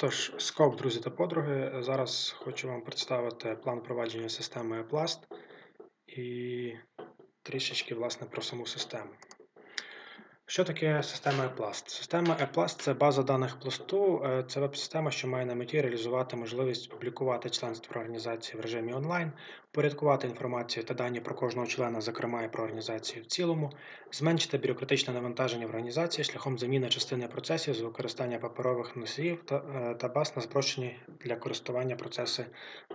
Тож, скоп, друзі та подруги, зараз хочу вам представити план впровадження системи ePlast і трішечки власне про саму систему. Що таке система ePlast? Система ePlast – це база даних пласту, е, це веб-система, що має на меті реалізувати можливість публікувати членство організації в режимі онлайн, порядкувати інформацію та дані про кожного члена, зокрема і про організацію в цілому, зменшити бюрократичне навантаження в організації шляхом заміни частини процесів з використання паперових носіїв та, е, та баз на спрощені для користування процеси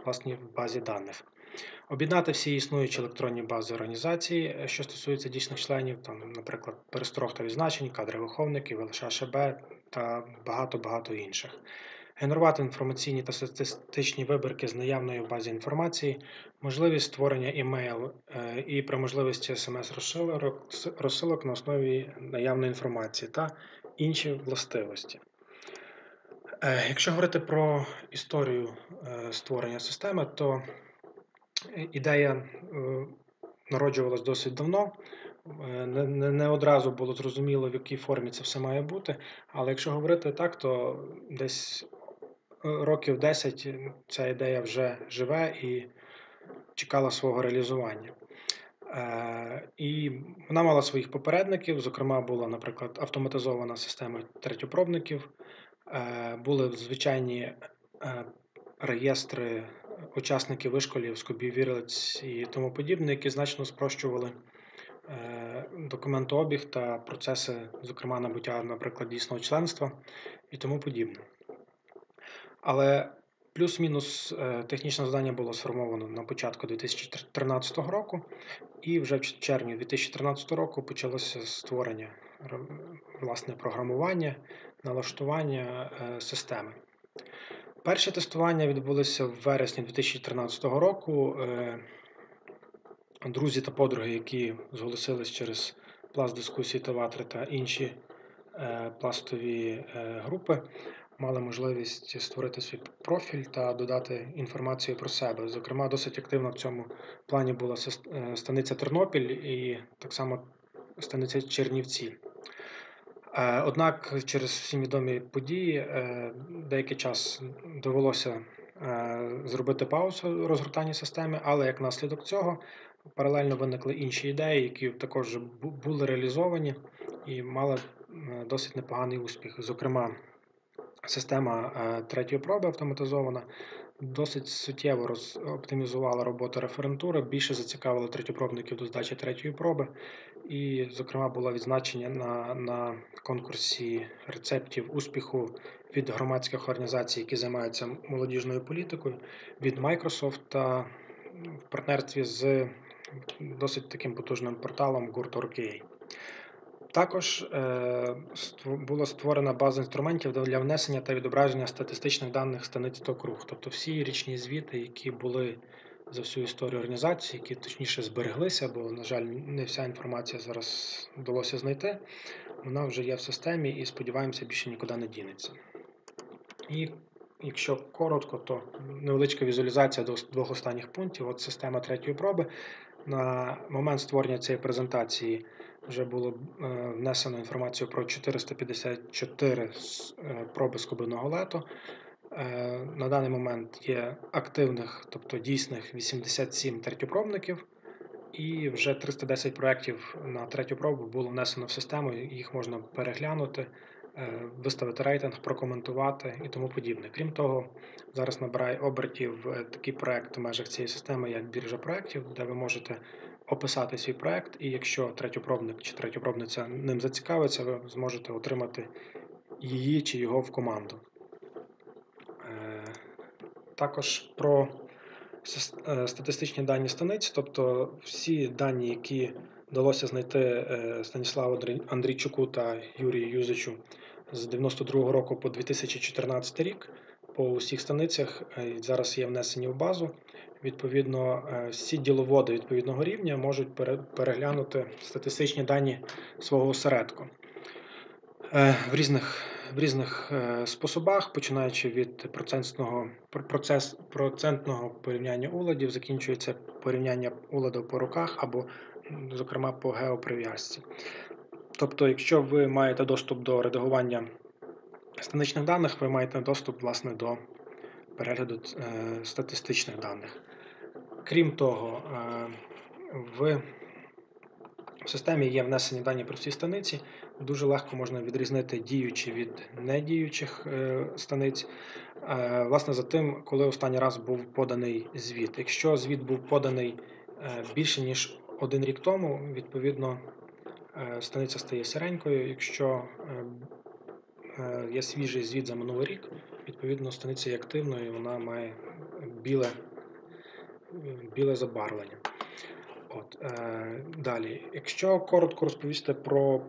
власні в базі даних. Об'єднати всі існуючі електронні бази організації, е, що стосуються дійсних членів, там, наприклад, перестрог та відзначень, кадри виховників, ЛШ ШБ та багато-багато інших. Генерувати інформаційні та статистичні вибірки з наявної в базі інформації, можливість створення імейл е, і при можливості смс-розсилок на основі наявної інформації та інші властивості. Е, якщо говорити про історію створення системи, то Ідея е, народжувалась досить давно. Е, не, не одразу було зрозуміло, в якій формі це все має бути. Але якщо говорити так, то десь е, років 10 ця ідея вже живе і чекала свого реалізування. І вона мала своїх попередників, зокрема, була, наприклад, автоматизована система третьопробників, були звичайні реєстри учасники вишколів, скобів вірлиць і тому подібне, які значно спрощували е, документообіг та процеси, зокрема набуття, наприклад, дійсного членства і тому подібне. Але плюс-мінус е, технічне завдання було сформовано на початку 2013 року, і вже в червні 2013 року почалося створення власне програмування, налаштування е, системи. Перше тестування відбулося в вересні 2013 року. Е, друзі та подруги, які зголосились через пласт дискусії Таватри та інші е, пластові е, групи, мали можливість створити свій профіль та додати інформацію про себе. Зокрема, досить активно в цьому плані була станиця Тернопіль і так само станиця Чернівці. Е, однак через всі відомі події е, деякий час довелося е, зробити паузу в розгортанні системи, але як наслідок цього паралельно виникли інші ідеї, які також були реалізовані і мали досить непоганий успіх. Зокрема, система третьої проби автоматизована досить суттєво роз... оптимізувала роботу референтури, більше зацікавила третьопробників до здачі третьої проби, і, зокрема, було відзначення на, на конкурсі рецептів успіху від громадських організацій, які займаються молодіжною політикою, від Microsoft та в партнерстві з досить таким потужним порталом Gurt.org.ua. Також е, була створена база інструментів для внесення та відображення статистичних даних станиць круг. Тобто всі річні звіти, які були за всю історію організації, які точніше збереглися, бо, на жаль, не вся інформація зараз вдалося знайти. Вона вже є в системі і сподіваємося, більше нікуди не дінеться. І якщо коротко, то невеличка візуалізація до двох останніх пунктів. От система третьої проби. На момент створення цієї презентації вже було е, внесено інформацію про 454 е, проби скобиного лету. Е, на даний момент є активних, тобто дійсних 87 третьопробників, і вже 310 проєктів на третю пробу було внесено в систему, їх можна переглянути, виставити рейтинг, прокоментувати і тому подібне. Крім того, зараз набирає обертів такий проєкт в межах цієї системи, як біржа проєктів, де ви можете описати свій проект, і якщо третьопробник чи третьопробниця ним зацікавиться, ви зможете отримати її чи його в команду. Е, також про е, статистичні дані станиць, тобто всі дані, які вдалося знайти е, Станіславу Андрійчуку та Юрію Юзичу з 92 року по 2014 рік по усіх станицях зараз є внесені в базу. Відповідно, е, всі діловоди відповідного рівня можуть переглянути статистичні дані свого осередку е, в різних в різних е, способах, починаючи від процентного процес, процентного порівняння уладів, закінчується порівняння уладів по руках або, зокрема, по геоприв'язці. Тобто, якщо ви маєте доступ до редагування станичних даних ви маєте доступ власне, до перегляду статистичних даних. Крім того, е, в системі є внесені дані про всі станиці. Дуже легко можна відрізнити діючі від недіючих е, станиць. Власне, за тим, коли останній раз був поданий звіт. Якщо звіт був поданий більше ніж один рік тому, відповідно, станиця стає сиренькою. Якщо Е, є свіжий звіт за минулий рік, відповідно, станиця є активною, вона має біле біле забарвлення. От, е, Далі, якщо коротко розповісти про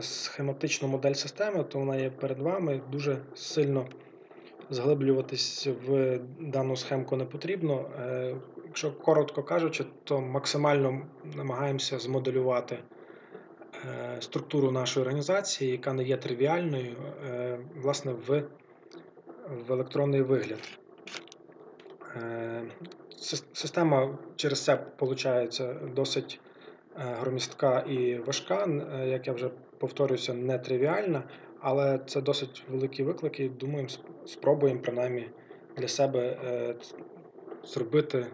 схематичну модель системи, то вона є перед вами. Дуже сильно заглиблюватись в дану схемку не потрібно. Е, якщо коротко кажучи, то максимально намагаємося змоделювати Е, структуру нашої організації, яка не є тривіальною, е, власне, в в електронний вигляд. Е, система через це виходить досить громістка і важка, як я вже повторююся, не тривіальна, але це досить великі виклики. Думаємо, спробуємо принаймні для себе зробити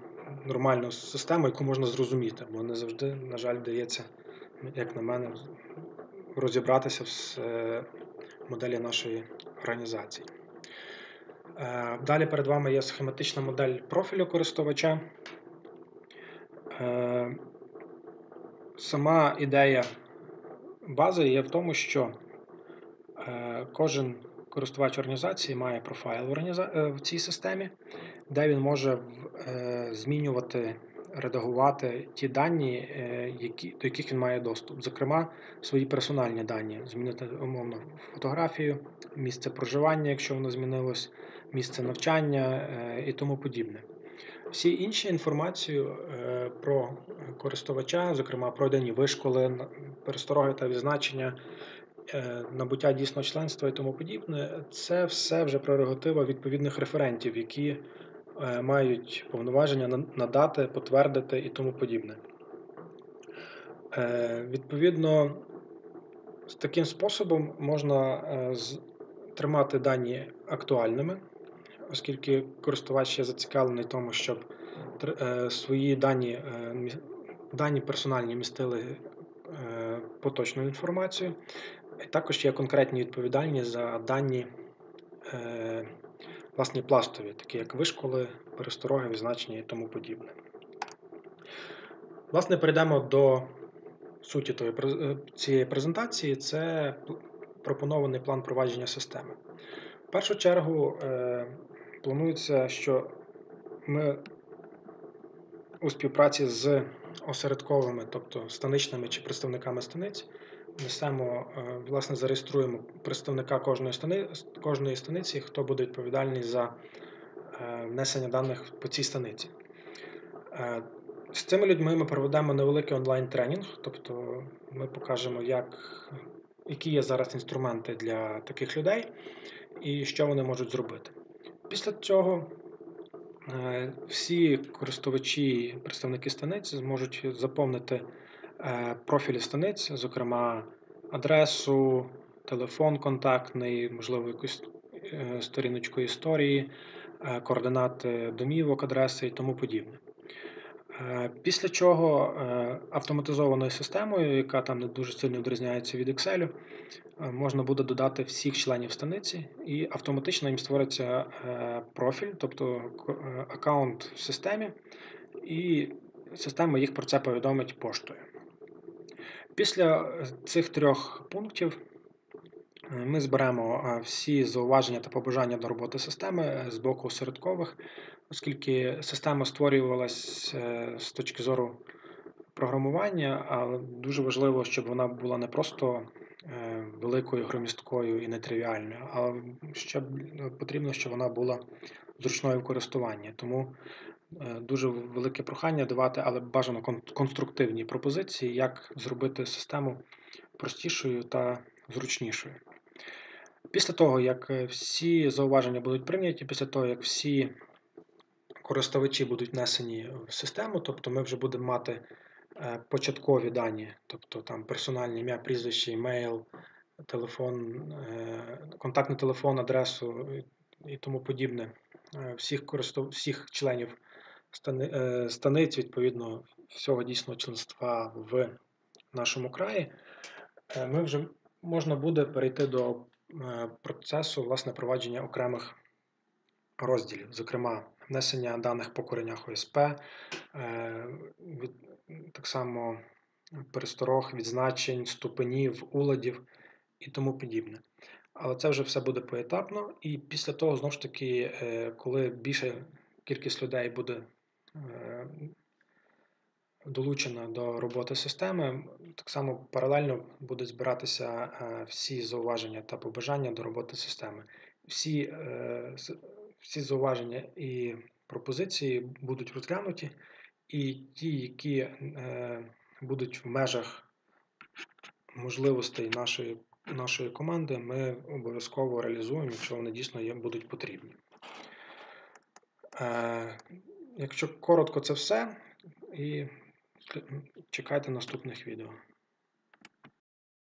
нормальну систему, яку можна зрозуміти, бо не завжди, на жаль, дається як на мене, розібратися е, моделі нашої організації. Е, далі перед вами є схематична модель профілю користувача. Е, сама ідея бази є в тому, що кожен користувач організації має профайл в цій системі, де він може змінювати редагувати ті дані, е, які, до яких він має доступ. Зокрема, свої персональні дані, змінити умовно фотографію, місце проживання, якщо воно змінилось, місце навчання е, і тому подібне. Всі інші інформацію е, про користувача, зокрема пройдені вишколи, перестороги та відзначення, набуття дійсного членства і тому подібне, це все вже прерогатива відповідних референтів, які мають повноваження надати, потвердити і тому подібне. Е, відповідно, з таким способом можна е, тримати дані актуальними, оскільки користувач є зацікавлений в тому, щоб свої дані дані персональні містили поточну інформацію. Також є конкретні відповідальні за дані власні пластові, такі як вишколи, перестороги, відзначення і тому подібне. Власне, перейдемо до суті е, цієї презентації це пропонований план провадження системи. В першу чергу е, планується, що ми у співпраці з осередковими, тобто станичними чи представниками станиць, несемо, е, власне, зареєструємо представника кожної станиці, кожної станиці, хто буде відповідальний за е, внесення даних по цій станиці. Е, з цими людьми ми проведемо невеликий онлайн-тренінг, тобто ми покажемо, як, які є зараз інструменти для таких людей і що вони можуть зробити. Після цього всі користувачі, представники станиці зможуть заповнити профілі станиць, зокрема адресу, телефон контактний, можливо, якусь е, сторіночку історії, е, координати домівок, адреси і тому подібне. Після чого автоматизованою системою, яка там не дуже сильно відрізняється від Excel, можна буде додати всіх членів станиці, і автоматично їм створиться профіль, тобто аккаунт в системі, і система їх про це повідомить поштою. Після е, цих трьох пунктів е, ми зберемо е, всі зауваження та побажання до роботи системи з боку осередкових, оскільки система створювалася з точки зору програмування, але дуже важливо, щоб вона була не просто великою, громісткою і нетривіальною, а ще потрібно, щоб вона була зручною в користуванні. Тому Е, дуже велике прохання давати, але бажано конструктивні пропозиції, як зробити систему простішою та зручнішою. Після того, як е, всі зауваження будуть прийняті, після того, як всі користувачі будуть внесені в систему, тобто ми вже будемо мати е, початкові дані, тобто там персональне ім'я, прізвище, імейл, телефон, е, контактний телефон, адресу і- тому подібне е, всіх користу... всіх членів е, станиць, відповідно, всього дійсного членства в нашому краї, е, ми вже можна буде перейти до е, процесу власне провадження окремих розділів, зокрема, внесення даних по коренях ОСП, е, так само пересторог, відзначень, ступенів, уладів і тому подібне. Але це вже все буде поетапно, і після того, знову ж таки, е, коли більша кількість людей буде е, долучена до роботи системи, так само паралельно будуть збиратися е, всі зауваження та побажання до роботи системи. Всі, е, всі зауваження і пропозиції будуть розглянуті, і ті, які е, будуть в межах можливостей нашої, нашої команди, ми обов'язково реалізуємо, якщо вони дійсно є, будуть потрібні. Якщо коротко, це все. І чекайте наступних відео.